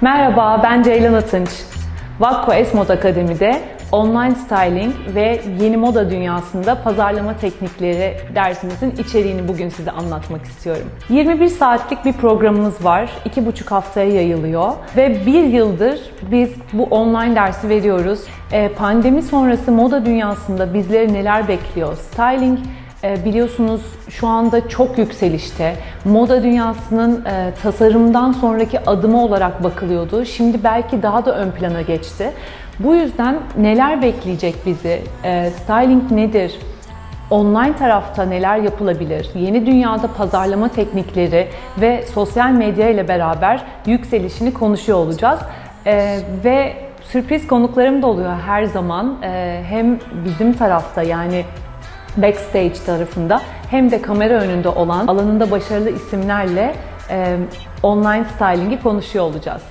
Merhaba, ben Ceylan Atınç. Vakko Esmod Akademi'de online styling ve yeni moda dünyasında pazarlama teknikleri dersimizin içeriğini bugün size anlatmak istiyorum. 21 saatlik bir programımız var. 2,5 haftaya yayılıyor ve bir yıldır biz bu online dersi veriyoruz. Ee, Pandemi sonrası moda dünyasında bizleri neler bekliyor? Styling biliyorsunuz şu anda çok yükselişte. Moda dünyasının e, tasarımdan sonraki adımı olarak bakılıyordu. Şimdi belki daha da ön plana geçti. Bu yüzden neler bekleyecek bizi? E, styling nedir? Online tarafta neler yapılabilir? Yeni dünyada pazarlama teknikleri ve sosyal medya ile beraber yükselişini konuşuyor olacağız. E, ve sürpriz konuklarım da oluyor her zaman. Hem bizim tarafta yani backstage tarafında hem de kamera önünde olan alanında başarılı isimlerle e, online styling'i konuşuyor olacağız.